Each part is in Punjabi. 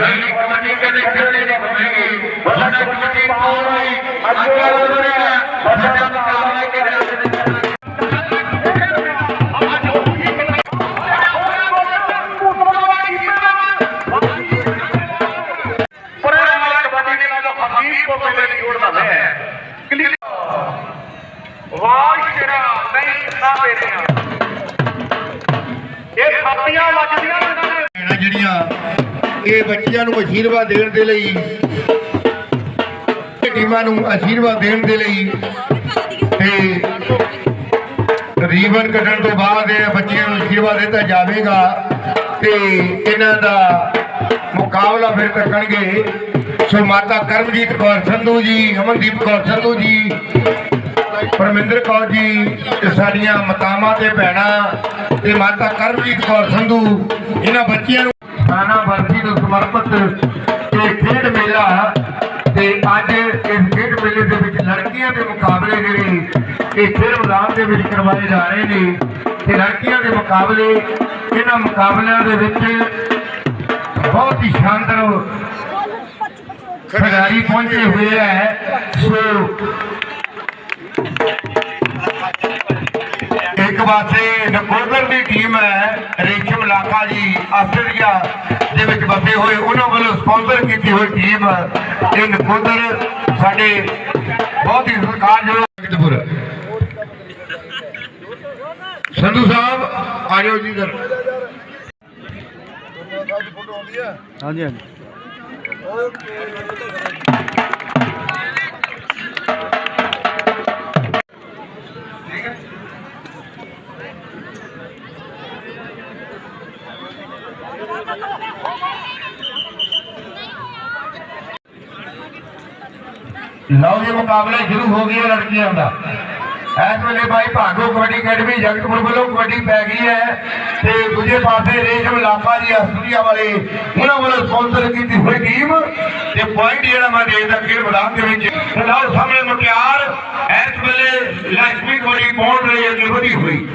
कमेटी के देखते हैं वरना कमेटी पावर आई अगला बनेगा वरना कार्रवाई के रास्ते ਜਿਹੜੀਆਂ ਇਹ ਬੱਚਿਆਂ ਨੂੰ ਅਸ਼ੀਰਵਾਦ ਦੇਣ ਦੇ ਲਈ, ਇਹ ਟੀਮਾਂ ਨੂੰ ਅਸ਼ੀਰਵਾਦ ਦੇਣ ਦੇ ਲਈ ਤੇ ਰੀਬਨ ਕੱਢਣ ਤੋਂ ਬਾਅਦ ਇਹ ਬੱਚਿਆਂ ਨੂੰ ਅਸ਼ੀਰਵਾਦ ਦਿੱਤਾ ਜਾਵੇਗਾ ਤੇ ਇਹਨਾਂ ਦਾ ਮੁਕਾਬਲਾ ਫਿਰ ਰੱਖਣਗੇ। ਸੋ ਮਾਤਾ ਕਰਮਜੀਤ ਕੌਰ ਸੰਧੂ ਜੀ, ਅਮਨਦੀਪ ਕੌਰ ਸੰਧੂ ਜੀ, ਪਰਮਿੰਦਰ ਕੌਰ ਜੀ ਤੇ ਸਾਡੀਆਂ ਮਾਤਾਵਾਂ ਤੇ ਭੈਣਾਂ ਤੇ ਮਾਤਾ ਕਰਮਜੀਤ ਕੌਰ ਸੰਧੂ, ਇਹਨਾਂ ਬੱਚਿਆਂ ਨੂੰ ਨਾਨਾ ਵਰਸੀ ਨੂੰ ਸਮਰਪਿਤ ਇਹ ਖੇਡ ਮੇਲਾ ਤੇ ਅੱਜ ਇਸ ਖੇਡ ਮੇਲੇ ਦੇ ਵਿੱਚ ਲੜਕੀਆਂ ਦੇ ਮੁਕਾਬਲੇ ਜਿਹੜੇ ਇਹ ਖੇਡ ਮੈਦਾਨ ਦੇ ਵਿੱਚ ਕਰਵਾਏ ਜਾ ਰਹੇ ਨੇ ਤੇ ਲੜਕੀਆਂ ਦੇ ਮੁਕਾਬਲੇ, ਇਹਨਾਂ ਮੁਕਾਬਲਿਆਂ ਦੇ ਵਿੱਚ ਬਹੁਤ ਹੀ ਸ਼ਾਨਦਾਰ ਖਿਡਾਰੀ ਪਹੁੰਚੇ ਹੋਏ ਹੈ। ਸੋ ਇੱਕ ਪਾਸੇ ਨਕੋਦਰ ਦੀ ਟੀਮ ਹੈ ਰੇਸ਼ਮ ਲਾਕਾ ਜੀ ਆਸਟ੍ਰੇਲੀਆ ਦੇ ਵਿੱਚ ਵਸੇ ਹੋਏ ਉਹਨਾਂ ਵੱਲੋਂ ਸਪਾਂਸਰ ਕੀਤੀ ਹੋਈ ਟੀਮ ਇਹ ਨਕੋਦਰ ਸਾਡੇ ਬਹੁਤ ਹੀ ਸਤਿਕਾਰਯੋਗ ਸੰਧੂ ਸਾਹਿਬ ਆ ਜਾਓ ਜੀ ਇੱਧਰ। ਹਾਂਜੀ ਹਾਂਜੀ। ਲਓ ਜੀ, ਮੁਕਾਬਲਾ ਸ਼ੁਰੂ ਹੋ ਗਿਆ ਲੜਕੀਆਂ ਦਾ। ਇਸ ਵੇਲੇ ਭਾਈ ਭਾਗੋ ਕਬੱਡੀ ਅਕੈਡਮੀ ਜਗਤਪੁਰ ਵੱਲੋਂ ਕਬੱਡੀ ਪੈ ਗਈ ਹੈ ਤੇ ਦੂਜੇ ਪਾਸੇ ਰੇਸ਼ਮ ਲਾਪਾ ਜੀ ਆਸਟ੍ਰੇਲੀਆ ਵਾਲੇ, ਉਹਨਾਂ ਵੱਲੋਂ ਸਪਾਂਸਰ ਕੀਤੀ ਹੋਈ ਟੀਮ ਤੇ ਪੁਆਇੰਟ ਜਿਹੜਾ ਮੈਂ ਦੇਖਦਾ ਖੇਡ ਮੈਦਾਨ ਦੇ ਵਿੱਚ। ਲਓ ਸਾਹਮਣੇ ਮੁਟਿਆਰ, ਇਸ ਵੇਲੇ ਲక్ష్ਮੀ ਕਬੱਡੀ ਪਹੁੰਚ ਰਹੀ ਹੈ ਅੱਗੇ ਹੋਈ।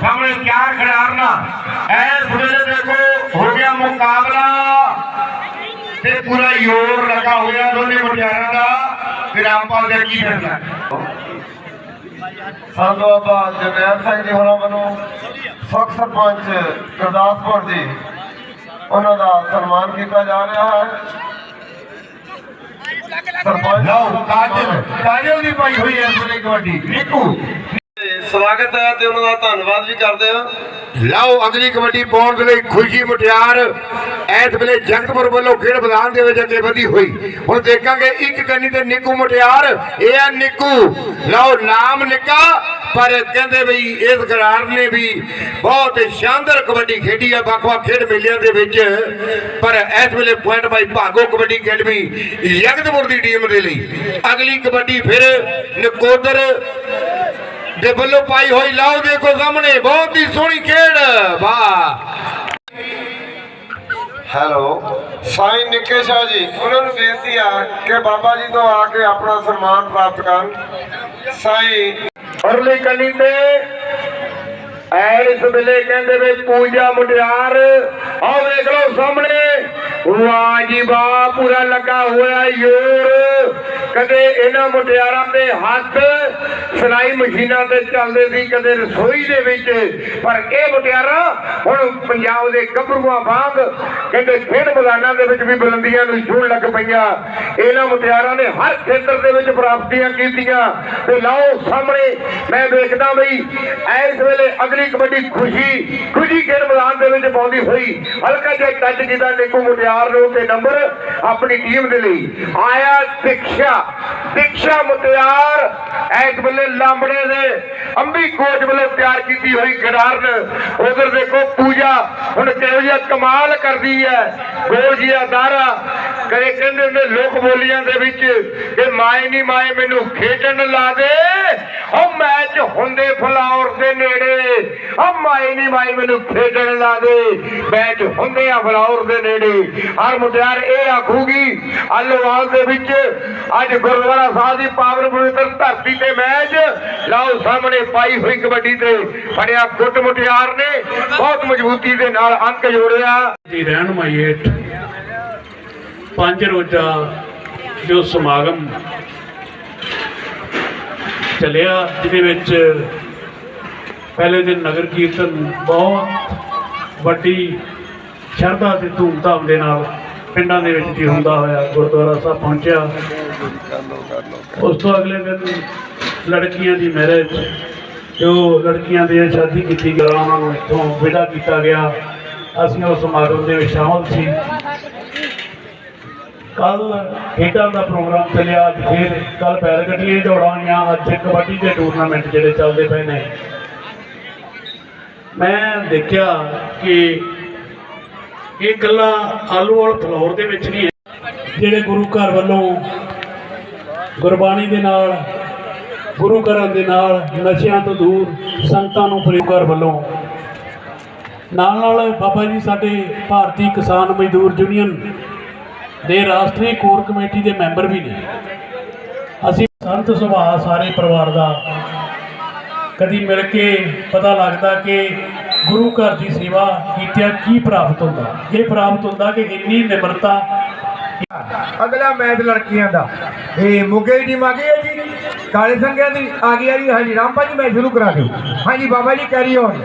ਸਾਹਮਣੇ ਚਾਰ ਖਿਡਾਰਨਾ, ਇਸ ਵੇਲੇ ਦੇਖੋ ਹੋ ਗਿਆ ਮੁਕਾਬਲਾ ਤੇ ਪੂਰਾ ਜ਼ੋਰ ਲੱਗਾ ਹੋਇਆ ਦੋਨੇ ਮੁਟਿਆਰਾਂ ਦਾ। ਫਿਰ ਰਾਮਪਾਲ ਦਾ ਕੀ ਫੈਸਲਾ ਸੰਤ ਬਾਬਾ ਜਰਨੈਲ ਸਿੰਘ ਜੀ ਹੋਰਾਂ ਵੱਲੋਂ ਸੁਖ ਸਰਪੰਚ ਗੁਰਦਾਸਪੁਰ ਜੀ ਉਹਨਾਂ ਦਾ ਸਨਮਾਨ ਕੀਤਾ ਜਾ ਰਿਹਾ ਹੈ। ਸਰਪੰਚ ਲਓ ਕਾਜਲ ਕਾਜਲ ਦੀ ਪਾਈ ਹੋਈ ਹੈ ਪੂਰੀ ਕਬੱਡੀ। ਨਿੱਕੂ ਸਵਾਗਤ ਹੈ ਤੇ ਉਹਨਾਂ ਦਾ ਧੰਨਵਾਦ ਵੀ ਕਰਦੇ ਹਾਂ। ਲਓ ਅਗਲੀ ਕਬੱਡੀ ਪਾਉਣ ਦੇ ਲਈ ਖੁਸ਼ੀ ਮੁਟਿਆਰ। ਐਸ ਵੇਲੇ ਜਗਤਪੁਰ ਵੱਲੋਂ ਖੇਡ ਮੈਦਾਨ ਦੇ ਵਿੱਚ ਅੱਗੇ ਵਧੀ ਹੋਈ। ਹੁਣ ਦੇਖਾਂਗੇ ਇੱਕ ਕੰਨੀ ਤੇ ਨਿੱਕੂ ਮੁਟਿਆਰ। ਇਹ ਆ ਨਿੱਕੂ। ਲਓ ਨਾਮ ਨਿੱਕਾ, ਪਰ ਕਹਿੰਦੇ ਬਈ ਇਸ ਗਰਾਰ ਨੇ ਵੀ ਬਹੁਤ ਸ਼ਾਨਦਾਰ ਕਬੱਡੀ ਖੇਡੀ ਆ, ਵੱਖ-ਵੱਖ ਖੇਡ ਮੇਲਿਆਂ ਦੇ ਵਿੱਚ। ਪਰ ਇਸ ਵੇਲੇ ਪੁਆਇੰਟ ਬਾਈ ਭਾਗੋ ਕਬੱਡੀ ਅਕੈਡਮੀ ਜਗਤਪੁਰ ਦੀ ਟੀਮ ਦੇ ਲਈ। ਅਗਲੀ ਕਬੱਡੀ ਫਿਰ ਨਕੋਦਰ ਦੇ ਵੱਲੋਂ ਪਾਈ ਹੋਈ ਲਾਓ ਦੇਖੋ ਸਾਹਮਣੇ, ਬਹੁਤ ਹੀ ਸੋਹਣੀ ਖੇਡ, ਵਾਹ। ਹੈਲੋ, ਸਾਈਂ ਨਿੱਕੇ ਸ਼ਾਹ ਜੀ, ਉਹਨਾਂ ਨੂੰ ਬੇਨਤੀ ਆ ਕਿ ਬਾਬਾ ਜੀ ਤੋਂ ਆ ਕੇ ਆਪਣਾ ਸਨਮਾਨ ਪ੍ਰਾਪਤ ਕਰਨ। ਸਾਈਂ ਅਰਲੀ ਕਲੀ ਤੇ ਐਸ ਵੇਲੇ ਕਹਿੰਦੇ ਵੇ ਪੂਜਾ ਮੁੰਡਿਆਰ, ਆਹ ਵੇਖ ਲਓ ਸਾਹਮਣੇ। ਵਾਹ ਜੀ ਵਾਹ, ਪੂਰਾ ਲੱਗਾ ਹੋਇਆ ਯੋਰ ਕਦੇ ਇਹਨਾਂ ਮੁਟਿਆਰਾਂ ਦੇ ਹੱਥ ਸਿਲਾਈ ਮਸ਼ੀਨਾਂ ਤੇ ਚੱਲਦੇ ਸੀ, ਕਦੇ ਰਸੋਈ ਦੇ ਵਿੱਚ। ਪਰ ਇਹ ਮੁਟਿਆਰਾਂ ਹੁਣ ਪੰਜਾਬ ਦੇ ਗੱਭਰੂਆਂ ਵਾਂਗ ਕਹਿੰਦੇ ਖੇਡ ਮੈਦਾਨਾਂ ਦੇ ਵਿੱਚ ਵੀ ਬੁਲੰਦੀਆਂ ਨੂੰ ਛੂਹਣ ਲੱਗ ਪਈਆਂ। ਇਹਨਾਂ ਮੁਟਿਆਰਾਂ ਨੇ ਹਰ ਖੇਤਰ ਦੇ ਵਿੱਚ ਪ੍ਰਾਪਤੀਆਂ ਕੀਤੀਆਂ। ਤੇ ਲਾਓ ਸਾਹਮਣੇ ਮੈਂ ਵੇਖਦਾ ਬਈ, ਇਸ ਵੇਲੇ ਅਗਲੀ ਕਬੱਡੀ ਖੁਸ਼ੀ ਖੁਸ਼ੀ ਖੇਡ ਮੈਦਾਨ ਦੇ ਵਿੱਚ ਪਾਉਂਦੀ ਹੋਈ। ਹਲਕਾ ਜਿਹਾ ਟੱਚ ਕੀਤਾ ਨਿੱਕੂ ਮੁਟਿਆਰ ਨੂੰ ਤੇ ਨੰਬਰ ਆਪਣੀ ਟੀਮ ਦੇ ਲਈ। ਆਇਆ ਸਿੱਖਿਆ। ਸਿੱਖਿਆ ਮੁਟਿਆਰ ਇਸ ਵੇਲੇ ਲਾਂਬੜੇ ਦੇ ਅੰਬੀ ਕੋਚ ਵੱਲੋਂ ਤਿਆਰ ਕੀਤੀ ਹੋਈ ਖਿਡਾਰਨ ਉਧਰ ਦੇਖੋ ਪੂਜਾ, ਹੁਣ ਕਿਹੋ ਜਿਹਾ ਕਮਾਲ ਕਰਦੀ ਹੈ। ਗੋਲ ਜਿਹਾ ਦਾਰਾ ਕਦੇ ਕਹਿੰਦੇ ਨੇ ਲੋਕ ਬੋਲੀਆਂ ਦੇ ਵਿੱਚ ਕਿ ਮਾਏ ਨਹੀਂ ਮਾਏ, ਮੈਨੂੰ ਖੇਡਣ ਲਾ ਦੇ। ਉਹ ਮੈਚ ਹੁੰਦੇ ਫਲਾਵਰ ਦੇ ਨੇੜੇ। ਉਹ ਮਾਏ ਨਹੀਂ ਮਾਏ ਮੈਨੂੰ ਖੇਡਣ ਲਾ ਦੇ। ਮੈਚ ਹੁੰਦੇ ਆ ਫਲਾਵਰ ਦੇ ਨੇੜੇ। ਹਰ ਮੁਟਿਆਰ ਇਹ ਆਖੂਗੀ ਆਲੋਵਾਲ ਦੇ ਵਿੱਚ ਅੱਜ ਗੁਰਦੁਆਰਾ ਸਾਹਿਬ ਦੀ ਪਾਵਨ ਪਵਿੱਤਰ ਧਰਤੀ ਤੇ ਮੈਚ। ਲਾਓ ਸਾਹਮਣੇ ਪਾਈ ਹੋਈ ਕਬੱਡੀ ਤੇ ਫੜਿਆ ਗੁੱਟ ਮੁਟਿਆਰ ਨੇ। ਬਹੁਤ ਮਜ਼ਬੂਤੀ ਦੇ ਨਾਲ ਅੰਕ ਜੋੜਿਆ। ਦੀ ਰਹਿਨਮਾਈ ਹੇਠ ਪੰਜ ਰੋਜ਼ਾ ਜੋ ਸਮਾਗਮ ਚੱਲਿਆ, ਜਿਹਦੇ ਵਿੱਚ ਪਹਿਲੇ ਦਿਨ ਨਗਰ ਕੀਰਤਨ ਬਹੁਤ ਵੱਡੀ ਸ਼ਰਧਾ ਤੇ ਧੂਮਧਾਮ ਦੇ ਨਾਲ ਪਿੰਡਾਂ ਦੇ ਵਿੱਚ ਜੀ ਹੁੰਦਾ ਹੋਇਆ, ਗੁਰਦੁਆਰਾ ਸਾਹਿਬ ਪਹੁੰਚਿਆ। ਉਸ ਤੋਂ ਅਗਲੇ ਦਿਨ ਲੜਕੀਆਂ ਦੀ ਮੈਰਿਜ ਜੋ ਲੜਕੀਆਂ ਦੀ ਸ਼ਾਦੀ ਕੀਤੀ ਗਿਆ ਉਹਨਾਂ ਨੂੰ ਇੱਥੋਂ ਵਿਦਾ ਕੀਤਾ ਗਿਆ। ਅਸੀਂ ਉਸ ਸਮਾਗਮ ਦੇ ਵਿੱਚ ਸ਼ਾਮਲ ਸੀ। ਕੱਲ ਖੇਡਾਂ ਦਾ ਪ੍ਰੋਗਰਾਮ ਚੱਲਿਆ, ਅੱਜ ਫਿਰ ਕੱਲ ਪੈਰ ਗੱਡੀਆਂ ਦੌੜਾਂ ਹੋਈਆਂ, ਅੱਜ ਕਬੱਡੀ ਦੇ ਟੂਰਨਾਮੈਂਟ ਜਿਹੜੇ ਚੱਲਦੇ ਪਏ ਨੇ। ਮੈਂ ਦੇਖਿਆ ਕਿ ਇਹ ਗੱਲਾਂ ਆਲੂਵਾਲ ਫਲੋਰ ਦੇ ਵਿੱਚ ਨਹੀਂ ਜਿਹੜੇ ਗੁਰੂ ਘਰ ਵੱਲੋਂ ਗੁਰਬਾਣੀ ਦੇ ਨਾਲ, ਗੁਰੂ ਘਰਾਂ ਦੇ ਨਾਲ, ਨਸ਼ਿਆਂ ਤੋਂ ਦੂਰ ਸੰਤਾਂ ਨੂੰ ਗੁਰੂ ਵੱਲੋਂ ਨਾਲ ਨਾਲ ਬਾਬਾ ਜੀ ਸਾਡੇ ਭਾਰਤੀ ਕਿਸਾਨ ਮਜ਼ਦੂਰ ਯੂਨੀਅਨ ਦੇ ਰਾਸ਼ਟਰੀ ਕੋਰ ਕਮੇਟੀ ਦੇ ਮੈਂਬਰ ਵੀ ਨੇ। ਅਸੀਂ ਸੰਤ ਸੁਭਾਅ ਸਾਰੇ ਪਰਿਵਾਰ ਦਾ ਕਦੀ ਮਿਲ ਕੇ ਪਤਾ ਲੱਗਦਾ ਕਿ ਗੁਰੂ ਘਰ ਦੀ ਸੇਵਾ ਕੀਤਿਆਂ ਕੀ ਪ੍ਰਾਪਤ ਹੁੰਦਾ। ਇਹ ਪ੍ਰਾਪਤ ਹੁੰਦਾ ਕਿ ਇੰਨੀ ਨਿਮਰਤਾ ਅਗਲਾ ਮੈਚ ਲੜਕੀਆਂ ਦਾ। ਇਹ ਮੁੱਗੇ ਦੀ ਟੀਮ ਆ ਗਈ ਹੈ ਜੀ। ਕਾਲੇ ਸੰਗਿਆਂ ਦੀ ਆ ਗਈ ਹੈ ਜੀ। ਹਾਂਜੀ ਰਾਮਪਾ ਜੀ ਮੈਚ ਸ਼ੁਰੂ ਕਰਾ ਦਿਓ। ਹਾਂਜੀ ਬਾਬਾ ਜੀ ਕੈਰੀ ਔਨ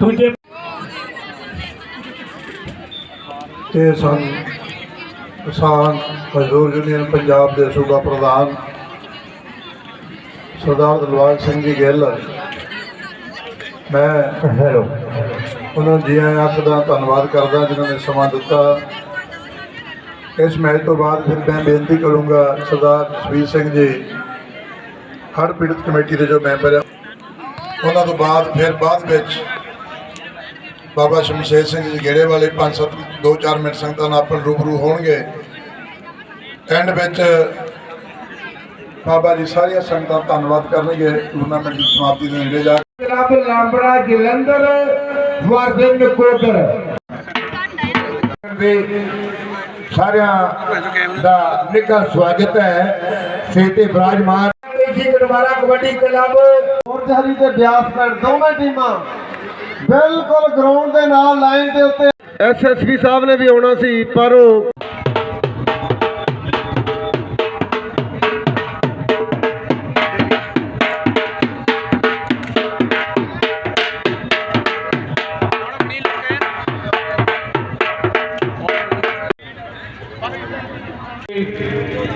ਦੂਜੇ ਇਹ ਸਨ ਕਿਸਾਨ ਮਜ਼ਦੂਰ ਯੂਨੀਅਨ ਪੰਜਾਬ ਦੇ ਸੂਬਾ ਪ੍ਰਧਾਨ ਸਰਦਾਰ ਦਿਲਬਾਗ ਸਿੰਘ ਜੀ ਗਿੱਲ। ਮੈਂ ਹੈਲੋ। ਉਹਨਾਂ ਜੀ ਆਇਆਂ ਦਾ ਧੰਨਵਾਦ ਕਰਦਾ ਜਿਨ੍ਹਾਂ ਨੇ ਸਮਾਂ ਦਿੱਤਾ। ਇਸ ਮੈਚ ਤੋਂ ਬਾਅਦ ਫਿਰ ਮੈਂ ਬੇਨਤੀ ਕਰੂੰਗਾ ਸਰਦਾਰ ਜਸਵੀਰ ਸਿੰਘ ਜੀ ਹੜ੍ਹ ਪੀੜਤ ਕਮੇਟੀ ਦੇ ਜੋ ਮੈਂਬਰ ਆ ਉਹਨਾਂ ਤੋਂ ਬਾਅਦ ਫਿਰ ਬਾਅਦ ਵਿੱਚ ਬਾਬਾ ਸ਼ਮਸ਼ੇਰ ਸਿੰਘ ਜੀ ਗੇੜੇ ਵਾਲੇ 5-7 2-4 ਮਿੰਟ ਸੰਗਤਾਂ ਨਾਲ ਆਪਣ ਰੂਬਰੂ ਹੋਣਗੇ। ਐਂਡ ਵਿੱਚ ਬਾਬਾ ਜੀ ਸਾਰੀਆਂ ਸੰਗਤਾਂ ਧੰਨਵਾਦ ਕਰਨਗੇ। ਟੂਰਨਾਮੈਂਟ ਦੀ ਸਮਾਪਤੀ ਦੇ ਨੇੜੇ ਜਾ ਕੇ। ਜਨਾਬ ਲਾਂਬੜਾ ਜਲੰਧਰ ਵਰਦਨ ਨਕੋਦਰ। ਦੇ ਸਾਰਿਆਂ ਦਾ ਨਿੱਘਾ ਸਵਾਗਤ ਹੈ। ਸੇਤੇ ਬਰਾਜਮਾਨ। ਜੀ ਗੜਵਾਰਾ ਕਬੱਡੀ ਕਲੱਬ। ਮੋਰਚਾਰੀ ਤੇ ਬਿਆਸ ਪਿੰਡ ਦੋਵੇਂ ਟੀਮਾਂ ਬਿਲਕੁਲ ਗਰਾਊਂਡ ਦੇ ਨਾਲ ਲਾਈਨ ਦੇ ਉੱਤੇ। ਐਸਐਸਪੀ ਸਾਹਿਬ ਨੇ ਵੀ ਆਉਣਾ ਸੀ ਪਰ ਉਹ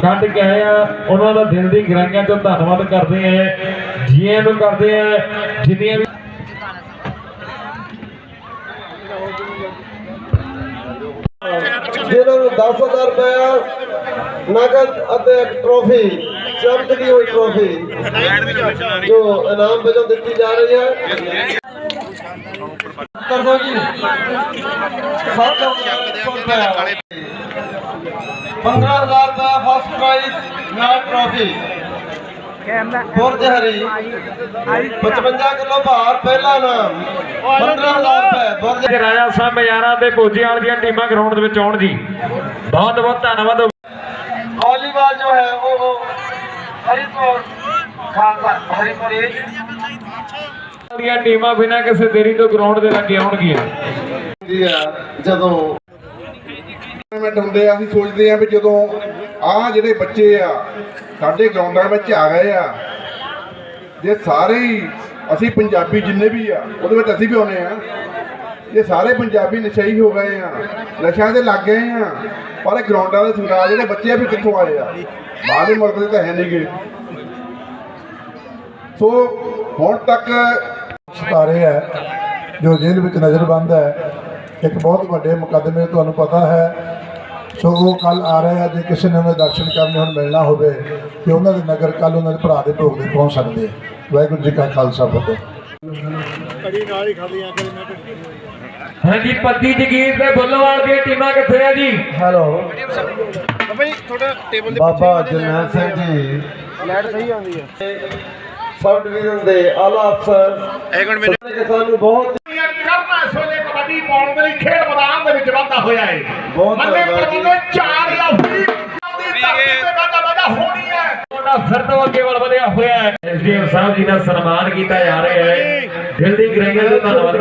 ਕੱਢ ਕੇ ਆਏ ਆ। ਉਹਨਾਂ ਦਾ ਦਿਲ ਦੀ ਗਹਿਰਾਈਆਂ ਤੋਂ ਧੰਨਵਾਦ ਕਰਦੇ ਆ। ਜੀਆਂ ਨੂੰ ਕਰਦੇ ਆ। ਜਿੰਨੀਆਂ ਵੀ ਜਿਹਨਾਂ ਨੂੰ 10000 ਰੁਪਇਆ ਨਗਦ ਅਤੇ ਇੱਕ ਟਰੋਫੀ ਚਮਕਦੀ ਹੋਈ ਟਰੋਫੀ ਜੋ ਇਨਾਮ ਵਜੋਂ ਦਿੱਤੀ ਜਾ ਰਹੀ ਹੈ। ਕਰਦੋ ਜੀ ਸੱਤ ਰੁਪਏ 15000 ਰੁਪਏ ਫਸਟ ਪ੍ਰਾਈਜ਼ ਨਾਲ ਟਰੋਫੀ ਬੁਰਜ ਹਰੀ 55 ਕਿਲੋ ਭਾਰ ਪਹਿਲਾ ਨਾਮ 15000 ਰੁਪਏ ਬੁਰਜ ਤੇ ਰਾਜਾ ਸਾਹਿਬ ਬਜ਼ਾਰਾਂ ਦੇ ਭੋਜੀਆਂ ਵਾਲੀਆਂ ਟੀਮਾਂ ਗਰਾਊਂਡ ਦੇ ਵਿੱਚ ਆਉਣ ਜੀ। ਬਹੁਤ ਬਹੁਤ ਧੰਨਵਾਦ। ਵਾਲੀਬਾਲ ਜੋ ਹੈ ਉਹ ਹਰੀਪੁਰ ਖਾਲਸਾ ਹਰੀਪੁਰ ਦੀਆਂ ਟੀਮਾਂ ਬਿਨਾਂ ਕਿਸੇ ਦੇਰੀ ਤੋਂ ਗਰਾਊਂਡ ਦੇ ਲੱਗੇ ਆਉਣਗੀਆਂ। ਜਦੋਂ ਟੂਰਨਾਮੈਂਟ ਹੁੰਦੇ ਆ ਅਸੀਂ ਸੋਚਦੇ ਆ ਵੀ ਜਦੋਂ ਆ ਜਿਹੜੇ ਬੱਚੇ ਆ ਸਾਡੇ ਗਰਾਊਂਡਾਂ ਵਿੱਚ ਆ ਗਏ ਆ। ਜੇ ਸਾਰੇ ਹੀ, ਅਸੀਂ ਪੰਜਾਬੀ ਜਿੰਨੇ ਵੀ ਆ, ਉਹਦੇ ਵਿੱਚ ਅਸੀਂ ਵੀ ਆਉਨੇ ਆ। ਜੇ ਸਾਰੇ ਪੰਜਾਬੀ ਨਸ਼ਈ ਹੋ ਗਏ ਆ, ਨਸ਼ਿਆਂ ਦੇ ਲੱਗ ਗਏ ਆ, ਪਰ ਇਹ ਗਰਾਊਂਡਾਂ ਦੇ ਸਰਕਾਰ ਜਿਹੜੇ ਬੱਚੇ ਆ ਵੀ ਕਿੱਥੋਂ ਆਏ ਆ? ਬਾਹਰਲੇ ਮੁਲਕ ਦੇ ਤਾਂ ਹੈ ਨਹੀਂਗੇ ਸੋ ਹੁਣ ਤੱਕ ਸਿਤਾਰੇ ਹੈ, ਜੋ ਜੇਲ੍ਹ ਵਿੱਚ ਨਜ਼ਰਬੰਦ ਹੈ, ਇੱਕ ਬਹੁਤ ਵੱਡੇ ਮੁਕੱਦਮੇ, ਤੁਹਾਨੂੰ ਪਤਾ ਹੈ ਸੋ ਉਹ ਕੱਲ ਆ ਰਹੇ ਆ ਜੇ ਕਿਸੇ ਨੇ ਉਹਨਾਂ ਦੇ ਦਰਸ਼ਨ ਕਰਨੇ ਹੁਣ ਮਿਲਣਾ ਹੋਵੇ ਤੇ ਉਹਨਾਂ ਦੇ ਨਗਰ ਕੱਲ ਉਹਨਾਂ ਦੇ ਭਰਾ ਦੇ ਭੋਗ ਦੇ ਪਹੁੰਚ ਸਕਦੇ ਆ। ਵਾਹਿਗੁਰੂ ਜੀ ਕਾ ਖਾਲਸਾ ਫਤਿਹ। ਹਾਂਜੀ ਪੱਤੀ ਜਗੀਰ ਤੇ ਬੁੱਲਵਾਲ ਦੀਆਂ ਟੀਮਾਂ ਕਿੱਥੇ ਆ ਜੀ? ਹੈਲੋ। ਬਾਬਾ ਜਰਨੈਲ ਸਿੰਘ ਜੀ। ਲਾਈਟ ਸਹੀ ਆਉਂਦੀ ਹੈ ਸਬ ਡਿਵੀਜ਼ਨ ਦੇ ਆਲਾ ਅਫਸਰ। ਇੱਕ ਮਿੰਟ ਸਾਨੂੰ ਬਹੁਤ ਪਾਉਣ ਦੇ ਲਈ ਖੇਡ ਮੈਦਾਨ ਦੇ ਵਿੱਚ ਵਾਧਾ ਹੋਇਆ ਹੈ ਜੀ। ਪ੍ਰਬੰਧਕ ਚਾਰ ਜਾਂ ਦੀ ਧਰਤੀ ਤੇ ਵਾਧਾ ਵਾਧਾ ਹੋਣੀ ਹੈ ਤੁਹਾਡਾ ਫਿਰ ਤੋਂ ਅੱਗੇ ਵੱਲ ਵਧਿਆ ਹੋਇਆ ਹੈ ਐਸਡੀਐਮ ਸਾਹਿਬ ਜੀ ਦਾ ਸਨਮਾਨ ਕੀਤਾ ਜਾ ਰਿਹਾ ਹੈ ਦਿਲ ਦੀ ਗਹਿਰਾਈਆਂ ਤੋਂ ਧੰਨਵਾਦ